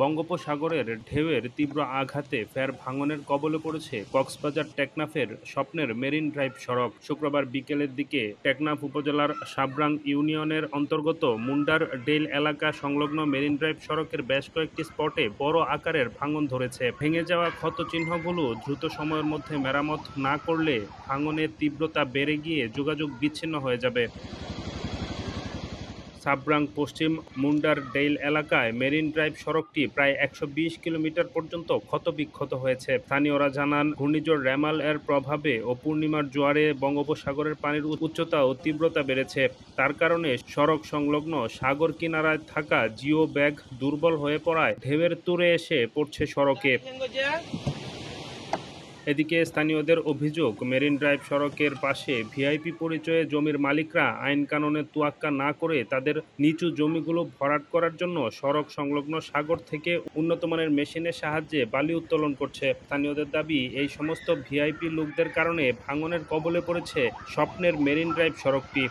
বঙ্গোপসাগরের ঢেউয়ের তীব্র আঘাতে ফের ভাঙনের কবলে পড়েছে কক্সবাজার টেকনাফের স্বপ্নের মেরিন ড্রাইভ সড়ক। শুক্রবার বিকেলের দিকে টেকনাফ উপজেলার সাবরাং ইউনিয়নের অন্তর্গত মুন্ডার ডেল এলাকা সংলগ্ন মেরিন ড্রাইভ সড়কের বেশ কয়েকটি স্পটে বড় আকারের ভাঙন ধরেছে। ভেঙে যাওয়া ক্ষত চিহ্নগুলো দ্রুত সময়ের মধ্যে মেরামত না করলে ভাঙনের তীব্রতা বেড়ে গিয়ে যোগাযোগ বিচ্ছিন্ন হয়ে যাবে। সাবরাং পশ্চিম মুন্ডার ডেইল এলাকায় মেরিন ড্রাইভ সড়কটি প্রায় একশো বিশ কিলোমিটার পর্যন্ত ক্ষতবিক্ষত হয়েছে। স্থানীয়রা জানান, ঘূর্ণিঝড় র্যামাল এর প্রভাবে ও পূর্ণিমার জোয়ারে বঙ্গোপসাগরের পানির উচ্চতা ও তীব্রতা বেড়েছে। তার কারণে সড়ক সংলগ্ন সাগর কিনারায় থাকা জিও ব্যাগ দুর্বল হয়ে পড়ায় ঢেউয়ের তুরে এসে পড়ছে সড়কে। এদিকে স্থানীয়দের অভিযোগ, মেরিন ড্রাইভ সড়কের পাশে ভিআইপি পরিচয়ে জমির মালিকরা আইন কানুনের তোয়াক্কা না করে তাদের নিচু জমিগুলো ভরাট করার জন্য সড়ক সংলগ্ন সাগর থেকে উন্নত মানের মেশিনের সাহায্যে বালি উত্তোলন করছে। স্থানীয়দের দাবি, এই সমস্ত ভিআইপি লোকদের কারণে ভাঙনের কবলে পড়েছে স্বপ্নের মেরিন ড্রাইভ সড়কটি।